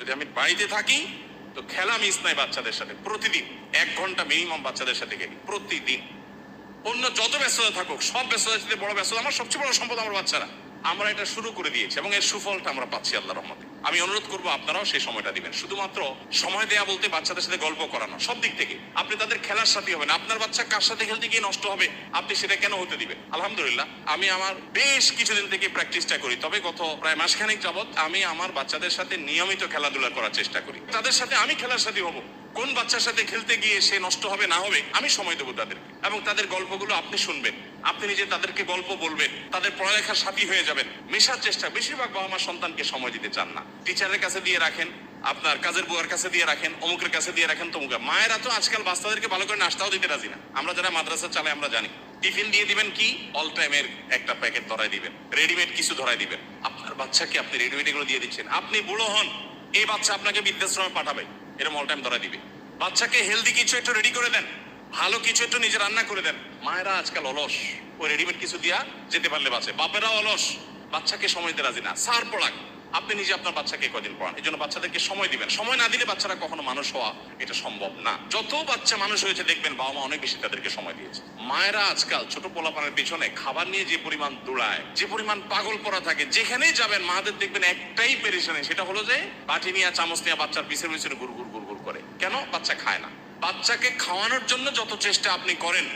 যদি আমি বাড়িতে থাকি, তো খেলা মিস নাই বাচ্চাদের সাথে, প্রতিদিন। এক ঘণ্টা মিনিমাম বাচ্চাদের সাথে খেলি প্রতিদিন। অন্য যত ব্যস্ততা থাকুক, সব ব্যস্ততার সাথে বড় ব্যস্ততা আমার সবচেয়ে বড় সম্পদ আমার বাচ্চারা। আমরা এটা শুরু করে দিয়েছি এবং এর সুফলটা আমরা পাচ্ছি আল্লাহ রহমতে। আমি অনুরোধ করব আপনারাও সেই সময়টা দিবেন। শুধুমাত্র সময় দেয়া বলতে বাচ্চাদের সাথে গল্প করানো, সব দিক থেকে। আপনি তাদের খেলার সাথে হবেন। আপনার বাচ্চা কার সাথে খেলতে গিয়ে নষ্ট হবে? আপনি সেটা কেন হতে দিবেন? আলহামদুলিল্লাহ, আমি আমার বেশ কিছুদিন থেকে প্র্যাকটিসটা করি। তবে গত প্রায় মাসখানেক যাবৎ আমি আমার বাচ্চাদের সাথে নিয়মিত খেলাধুলা করার চেষ্টা করি। তাদের সাথে আমি খেলার সাথে হব। কোন বাচ্চার সাথে খেলতে গিয়ে সে নষ্ট হবে, না হবে, আমি সময় দেবো তাদেরকে। এবং তাদের গল্পগুলো আপনি শুনবেন। আপনি নিজে তাদেরকে গল্প বলবেন, তাদের পড়ালেখার সাথী হয়ে যাবেন। মেশার চেষ্টা, বেশিরভাগ বাবা মা সন্তানকে সময় দিতে চান না। টিচারের কাছে দিয়ে রাখেন, আপনার কাজের বুয়ার কাছে দিয়ে রাখেন, অমুকের কাছে দিয়ে রাখেন, তমুকের। মায়েরা তো আজকাল বাচ্চাদেরকে ভালো করে নাস্তাও দিতে রাজি না। আমরা যারা মাদ্রাসা চালাই, আমরা জানি। টিফিন দিয়ে দিবেন কি? অল টাইমের একটা প্যাকেট ধরাই দিবেন। রেডিমেড কিছু ধরাই দিবেন। আপনার বাচ্চাকে আপনি রেডিমেড এগুলো দিয়ে দিচ্ছেন। আপনি বুড়ো হন, এই বাচ্চা আপনাকে বৃদ্ধাশ্রমে পাঠাবে। এরকম অল টাইম ধরাই দিবে। বাচ্চাকে হেলদি কিছু একটু রেডি করে দেন, ভালো কিছু একটু নিজে রান্না করে দেন। মায়েরা আজকাল অলস। ওই রেডিমেড কিছু দিয়া যেতে পারলে বাঁচে। বাপেরা অলস। বাচ্চাকে সময় দিতে রাজি না। সার পড়াক। আপনি নিজে আপনার বাচ্চাকে কদিন পড়ান? এই জন্য বাচ্চাদেরকে সময় দিবেন। সময় না দিলে বাচ্চারা কখনো মানুষ হওয়া এটা সম্ভব না। যত বাচ্চা মানুষ হয়েছে দেখবেন বাবা মা অনেক বেশি তাদেরকে সময় দিয়েছে। মায়েরা আজকাল ছোট পোলাপানের পিছনে খাবার নিয়ে যে পরিমাণ দৌড়ায় যে পরিমাণ পাগল পড়া থাকে, যেখানেই যাবেন, মাদের দেখবেন একটাই পেরেশানি। সেটা হলো যে বাটি নিয়ে চামচ নিয়ে বাচ্চার পিছনে পিছনে গুড় করে। কেন? বাচ্চা খায় না। বাচ্চাকে খাওয়ানোর জন্য যত চেষ্টা আপনি করেন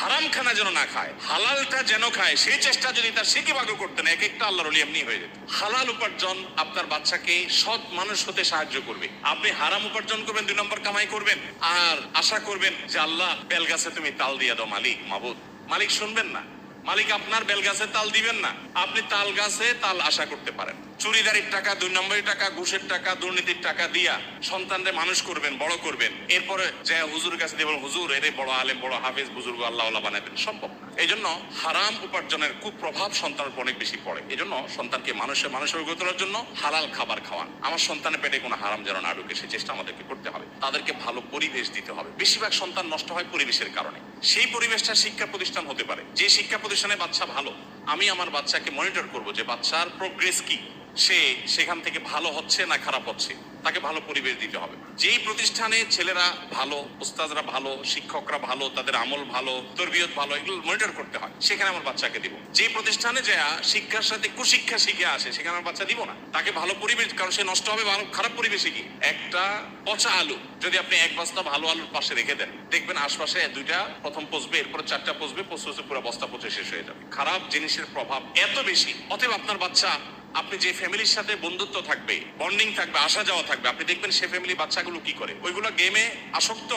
হারাম খানা যেন না খায়, হালালটা যেন খায়, সেই চেষ্টা যদি তার সিকি ভাগ্য করতেন, এক একটা আল্লাহর অলি এমনি হয়ে যেত। হালাল উপার্জন আপনার বাচ্চাকে সৎ মানুষ হতে সাহায্য করবে। আপনি হারাম উপার্জন করবেন, দুই নম্বর কামাই করবেন। আর আশা করবেন যে আল্লাহ বেল গাছে তুমি তাল দিয়ে দাও, মালিক, মাবুদ। মালিক শুনবেন না। মালিক আপনার বেল গাছে তাল দিবেন না। আপনি তাল গাছে তাল আশা করতে পারেন। চুরিদারির টাকা, দুই নম্বরের টাকা, ঘুষের টাকা, দুর্নীতির টাকা দিয়া সন্তানদের মানুষ করবেন, বড় করবেন। এরপরে যে হুজুর কাছে দেবেন হুজুর, এরে বড় আলেম, বড় হাফেজ, বুজুর্গ, আল্লাহ আল্লাহ বানাবেন সম্ভব। এই জন্য হারাম উপার্জনের কুপ্রভাব সন্তানের অনেক বেশি পড়ে। এই জন্য সন্তানকে মানুষের মানুষের গড়ে জন্য হালাল খাবার খাওয়ান আমার সন্তানের পেটে কোনো হারাম যেন না ঢুকে সেই চেষ্টা আমাদেরকে করতে হবে। তাদেরকে ভালো পরিবেশ দিতে হবে। বেশিরভাগ সন্তান নষ্ট হয় পরিবেশের কারণে। সেই পরিবেশটা শিক্ষা প্রতিষ্ঠান হতে পারে। যে শিক্ষা প্রতিষ্ঠানে বাচ্চা ভালো আমি আমার বাচ্চাকে মনিটর করব যে বাচ্চার প্রোগ্রেস কি? সে সেখান থেকে ভালো হচ্ছে না খারাপ হচ্ছে? তাকে ভালো পরিবেশ দিতে হবে। যেই প্রতিষ্ঠানে ছেলেরা ভালো, উস্তাদরা ভালো, শিক্ষকরা ভালো, তাদের আমল ভালো, তরবিয়ত ভালো, এগুলো মনিটর করতে হয়, সেখানে আমার বাচ্চাকে দিব। যে প্রতিষ্ঠানে যা শিক্ষার সাথে কুশিক্ষা শিখে আসে, সেখানে আমার বাচ্চা দিব না। তাকে ভালো পরিবেশ, কারণ সে নষ্ট হবে ভালো, খারাপ পরিবেশে কি একটা পচা আলু, যদি আপনি এক বস্তা ভালো আলুর পাশে রেখে দেন, দেখবেন আশপাশে দুইটা, প্রথম পচবে এরপরে চারটা পচবে পচতে পুরো বস্তা পচে শেষ হয়ে যাবে। খারাপ জিনিসের প্রভাব এত বেশি। অতএব আপনার বাচ্চা, আপনি যে ফ্যামিলির সাথে বন্ধুত্ব থাকবে, বন্ডিং থাকবে, আসা যাওয়া থাকবে, আপনি দেখবেন সে ফ্যামিলি বাচ্চাগুলো কি করে? ওইগুলো গেমে আসক্ত,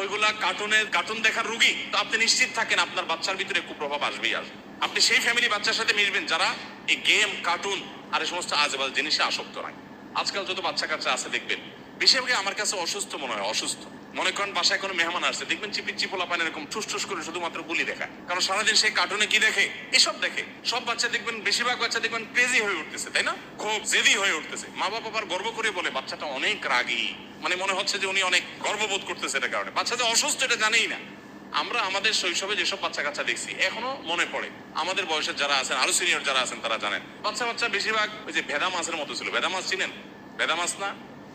ওইগুলা কার্টুনের কার্টুন দেখার রুগী। তো আপনি নিশ্চিত থাকেন আপনার বাচ্চার ভিতরে কুপ্রভাব আসবেই আসবে। আপনি সেই ফ্যামিলি বাচ্চার সাথে মিশবেন যারা এই গেম কার্টুন আর এই সমস্ত আজেবাজ জিনিসে আসক্ত নয় আজকাল যত বাচ্চা কাচ্চা আছে দেখবেন, বেশিরভাগই আমার কাছে অসুস্থ মনে হয়, অসুস্থ। মনে করেন বাসায় কোনো মেহমান আসছে, দেখবেন চিপি চিপোলা পান এরকম ঠুস ঠুস করে শুধুমাত্র গুলি দেখায়। কারণ সারাদিন সেই কার্টুনে কি দেখে? এসব দেখে। সব বাচ্চা দেখবেন, বেশিরভাগ বাচ্চা দেখবেন ক্রেজি হয়ে উঠতেছে, তাই না? খুব জেদি হয়ে উঠতেছে। মা বাবা আবার গর্ব করে বলে, বাচ্চাটা অনেক রাগী। মানে মনে হচ্ছে যে উনি অনেক গর্ববোধ করতেছে এটার কারণে। বাচ্চা যে অসুস্থ এটা জানেই না। আমরা আমাদের শৈশবে যেসব বাচ্চা কাচ্চা দেখছি, এখনও মনে পড়ে। আমাদের বয়সের যারা আছেন, আরও সিনিয়র যারা আছেন তারা জানেন। বাচ্চা বাচ্চা বেশিরভাগ ওই যে ভেদা মাছের মতো ছিল। ভেদা মাছ চিনেন? ভেদা মাছ না?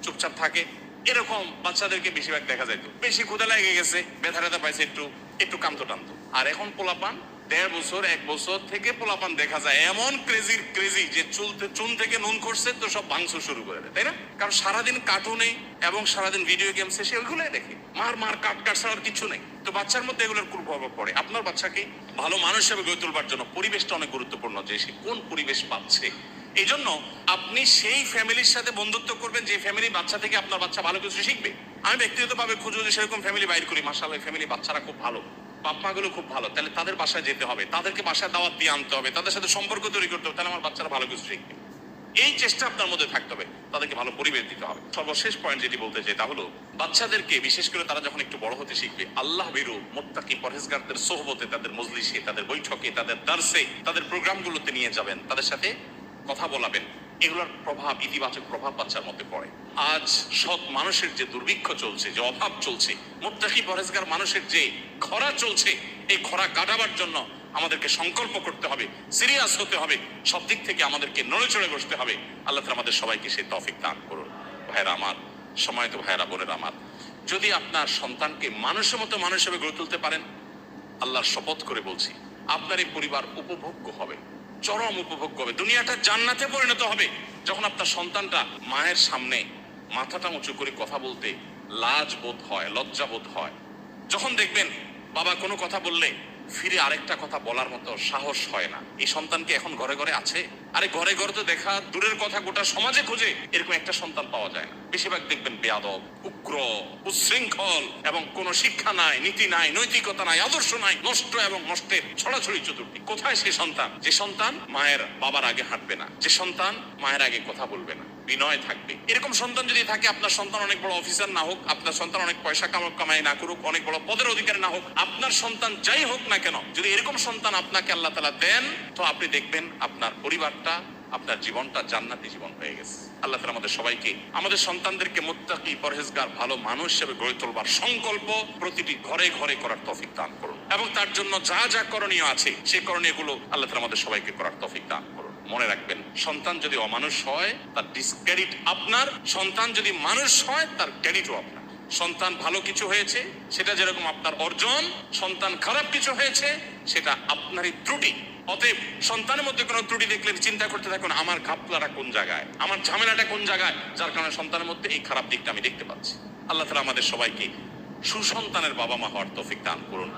চুপচাপ থাকে। এরকম বাচ্চাদেরকে বেশিরভাগ দেখা যাইতো। বেশি ক্ষুদা লেগে গেছে, ব্যথা ব্যথা পাইছে, একটু একটু কামতো টানতো। আর এখন পোলাপান, দেড় বছর, এক বছর থেকে পোলাপান দেখা যায়। এমন ক্রেজির ক্রেজি যে চুল থে- চুন থেকে নুন করছে তো সব ভাঙচুর শুরু করে দেয়, তাই না? কারণ সারাদিন কার্টুনে এবং সারাদিন ভিডিও গেমসে সে ওইগুলোই দেখে। মার মার, কাট কাট ছাড়ার কিছু নেই। তো বাচ্চার মধ্যে এগুলোর খুব প্রভাব পড়ে। আপনার বাচ্চাকে ভালো মানুষ হিসেবে গড়ে তোলবার জন্য পরিবেশটা অনেক গুরুত্বপূর্ণ যে সে কোন পরিবেশ পাচ্ছে। এই জন্য আপনি সেই ফ্যামিলির সাথে বন্ধুত্ব করবেন, যে ফ্যামিলি বাচ্চা থেকে আপনার বাচ্চা ভালো কিছু শিখবে। আমি ব্যক্তিগতভাবে খুঁজে যদি সেরকম ফ্যামিলি বাইর করি মাসাল্লাহ ফ্যামিলি বাচ্চারা খুব ভালো। বাপ খুব ভালো। তাহলে তাদের বাসায় যেতে হবে, তাদেরকে বাসায় দাওয়াত দিয়ে আনতে হবে, তাদের সাথে সম্পর্ক তৈরি করতে হবে, তাহলে আমার বাচ্চারা ভালো কিছু শিখবে। এই চেষ্টা আপনার মধ্যে থাকতে হবে, তাদেরকে ভালো পরিবেশ দিতে হবে। সর্বশেষ পয়েন্ট যেটি বলতে চাই তা হলো, বাচ্চাদেরকে বিশেষ করে তারা যখন একটু বড় হতে শিখবে, আল্লাহ বিরু মোত্তাকি পরহেজগারদের সোহবতে, তাদের মজলিসে, তাদের বৈঠকে, তাদের দার্সে, তাদের প্রোগ্রামগুলোতে নিয়ে যাবেন, তাদের সাথে কথা বলাবেন। এগুলোর প্রভাব, ইতিবাচক প্রভাব বাচ্চার মধ্যে পড়ে। আজ সৎ মানুষের যে দুর্ভিক্ষ চলছে, যে অভাব চলছে, মোত্তাকি পরেজগার মানুষের যে খরা চলছে, এই খরা কাটাবার জন্য আমাদেরকে সংকল্প করতে হবে, সিরিয়াস হতে হবে, সব দিক থেকে আমাদেরকে নড়ে চড়ে বসতে হবে। আল্লাহ আমাদের সবাইকে সেই তফিক দান করুন। ভাইয়েরা আমার সময়ত ভাইয়েরা, বোনেরা আমার। যদি আপনার সন্তানকে মানুষের মতো মানুষ হিসেবে গড়ে তুলতে পারেন, আল্লাহর শপথ করে বলছি আপনার এই পরিবার উপভোগ্য হবে। চরম উপভোগ করবে। দুনিয়াটা জান্নাতে পরিণত হবে যখন আপনার সন্তানটা মায়ের সামনে মাথাটা উঁচু করে কথা বলতে লাজ বোধ হয় লজ্জা বোধ হয়। যখন দেখবেন বাবা কোনো কথা বললে ফিরে আরেকটা কথা বলার মতো সাহস হয় না। এই সন্তান কি এখন ঘরে ঘরে আছে? আরে ঘরে ঘরে তো দেখা দূরের কথা, গোটা সমাজে খোঁজে। এরকম একটা সন্তান পাওয়া যায় না। বেশিরভাগ দেখবেন বেয়াদব, উগ্র, উচ্ছৃঙ্খল এবং কোনো শিক্ষা নাই, নীতি নাই, নৈতিকতা নাই, আদর্শ নাই, নষ্ট এবং নষ্টের ছড়াছড়ি চতুর্থী। কোথায় সে সন্তান? যে সন্তান মায়ের বাবার আগে হাঁটবে না। যে সন্তান মায়ের আগে কথা বলবে না। বিনয় থাকবে। এরকম সন্তান যদি থাকে, আপনার সন্তান অনেক বড় অফিসার না হোক, আপনার সন্তান অনেক পয়সা কামাই না করুক, অনেক বড় পদের অধিকার না হোক, আপনার সন্তান যাই হোক না কেন, যদি এরকম সন্তান আপনাকে আল্লাহ তালা দেন, তো আপনি দেখবেন আপনার পরিবারটা, আপনার জীবনটা জান্নাতি জীবন হয়ে গেছে। আল্লাহ তালা আমাদের সবাইকে, আমাদের সন্তানদেরকে মোত্তাকি, পরহেজগার, ভালো মানুষ হিসেবে গড়ে তোলবার সংকল্প প্রতিটি ঘরে ঘরে করার তফিক দান করুন। এবং তার জন্য যা যা করণীয় আছে সেই করণীয়গুলো আল্লাহ তালা আমাদের সবাইকে করার তফিক দান মনে রাখবেন, সন্তান যদি অমানুষ হয়, তার ডিসক্রেডিট আপনার, সন্তান যদি মানুষ হয়, তার ক্রেডিটও আপনার। সন্তান ভালো কিছু হয়েছে, সেটা যেরকম আপনার অর্জন, সন্তান খারাপ কিছু হয়েছে, সেটা আপনারই ত্রুটি। অতএব সন্তানের মধ্যে কোনো ত্রুটি দেখলে চিন্তা করতে থাকুন, আমার ঘাপলাটা কোন জায়গায়, আমার ঝামেলাটা কোন জায়গায়, যার কারণে সন্তানের মধ্যে এই খারাপ দিকটা আমি দেখতে পাচ্ছি। আল্লাহ তালা আমাদের সবাইকে সুসন্তানের বাবা মা হওয়ার তৌফিক দান করুন।